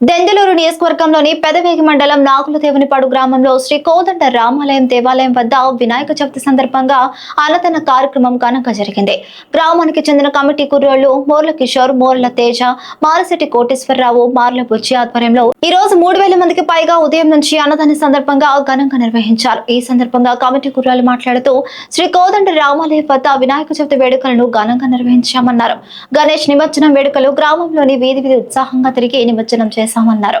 Then నియోజకవర్గంలోని పెదవేగి మండలం నాగులదేవునిపాడు గ్రామంలో శ్రీ కోదండ రామాలయం దేవాలయం వద్ద వినాయక చవితి సందర్భంగా అన్నదాన కార్యక్రమం ఘనంగా జరిగింది. గ్రామానికి చెందిన కమిటీ కుర్రోళ్ళు మోర్ల కిషోర్ మోర్ల తేజ మారశెట్టి కోటేశ్వరరావు మార్ల బుజ్జి ఆధ్వర్యంలో ఈ రోజు మూడు వేల మందికి పైగా ఉదయం నుంచి అన్నదాన సందర్భంగా ఘనంగా నిర్వహించారు. ఈ సందర్భంగా కమిటీ కుర్రాలు మాట్లాడుతూ శ్రీ కోదండ రామాలయం వద్ద వినాయక చవితి వేడుకలను ఘనంగా నిర్వహించామన్నారు. గణేష్ నిమజ్జనం వేడుకలు గ్రామంలోని వీధి వీధి ఉత్సాహంగా తిరిగి నిమజ్జనం చేశామన్నారు.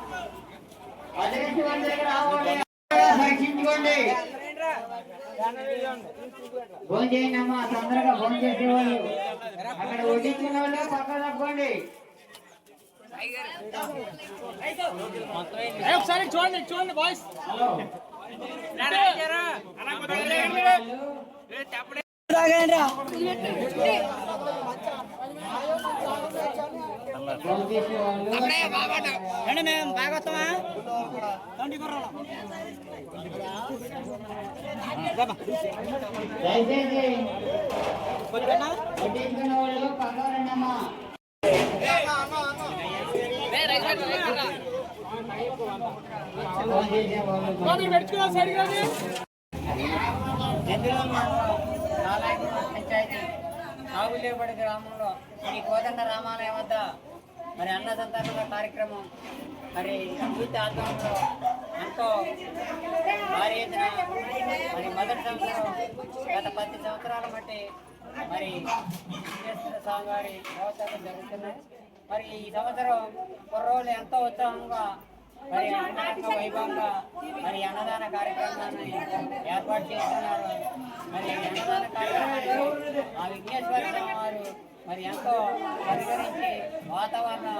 పరీక్షించుకోండి ఫోన్ చేయండి అమ్మా తొందరగా ఫోన్ చేసేవాళ్ళు. అక్కడ వడ్డించుకున్న వాళ్ళు పక్క తప్పండి ఒకసారి చూడండి చూడండి బాయ్స్ చేసేవాళ్ళు రండి మేము బాగా వస్తామా రండి పెట్టుకున్నాం సైడ్ కానీ పంచాయతీ సాగులేపడి గ్రామంలో ఈ కోదండ రామాలయం వద్ద మరి అన్న సంతరణ కార్యక్రమం మరి యూత్ ఆధ్వర్యంలో ఎంతో భారీ ఎత్తున మరి మొదటి సంవత్సరం గత పది సంవత్సరాల బట్టి మరి విఘ్నేశ్వర స్వామి వారి అవతారం జరుగుతున్నాయి. మరి ఈ సంవత్సరం కుర్రోళ్ళు ఎంతో ఉత్సాహంగా మరి అంగరంగ వైభవంగా మరి అన్నదాన కార్యక్రమాన్ని ఏర్పాటు చేస్తున్నారు. మరి అన్నదాన కార్యక్రమాన్ని ఆ విఘ్నేశ్వర వారు మరి ఎంతో పరిగణించి వాతావరణం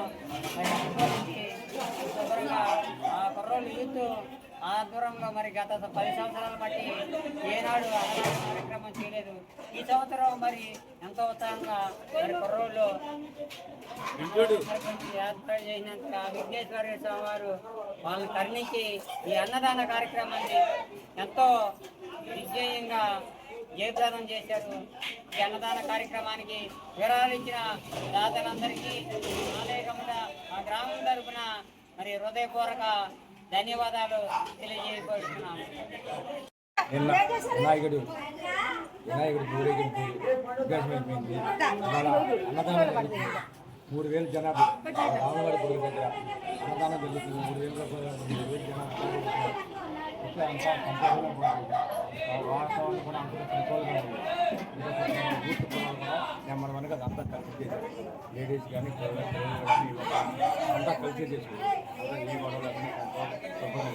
మరి అనుకూలించి శుభ్రంగా ఆ కుర్రోళ్ళు యూత్ ఆధ్వర్యంలో మరి గత పది సంవత్సరాల బట్టి ఏనాడు అన్నదాన కార్యక్రమం చేయలేదు. ఈ సంవత్సరం మరి ఎంతో ఉత్సాహంగా మరి కుర్రోళ్ళు ఏర్పాటు చేసినందుకు ఆ విఘ్నేశ్వర స్వామి వారు వాళ్ళని కరుణించి ఈ అన్నదాన కార్యక్రమాన్ని ఎంతో విజయంగా జయప్రదం చేశారు. ఈ అన్నదాన కార్యక్రమానికి విరాళించిన దాతలందరికీ ఆలయకముల ఆ గ్రామం తరపున మరి హృదయపూర్వక ధన్యవాదాలు తెలియజేయబడుతున్నాము నిన్న వినాయకుడు. వినాయకుడికి ఊరేగింపు ఉద్దేశం అయిపోయింది. అన్నదానం జరుగుతుంది. మూడు వేలు జనాభా. రామవారి గుడి దగ్గర అన్నదానం జరుగుతుంది. మూడు వేల మూడు వేలు జనాభా. ఇట్లా అంతా కంట్రోల్గా పోతుంది కూడా అంత కంట్రోల్గా ఉంది కూడా నెంబర్ వన్గా అంతా కలిసి చేశారు లేడీస్ కానీ కానీ అంతా కలిసి చేసుకుంటారు అంతా ఏ గొడవలు అన్నీ కంట్రోల్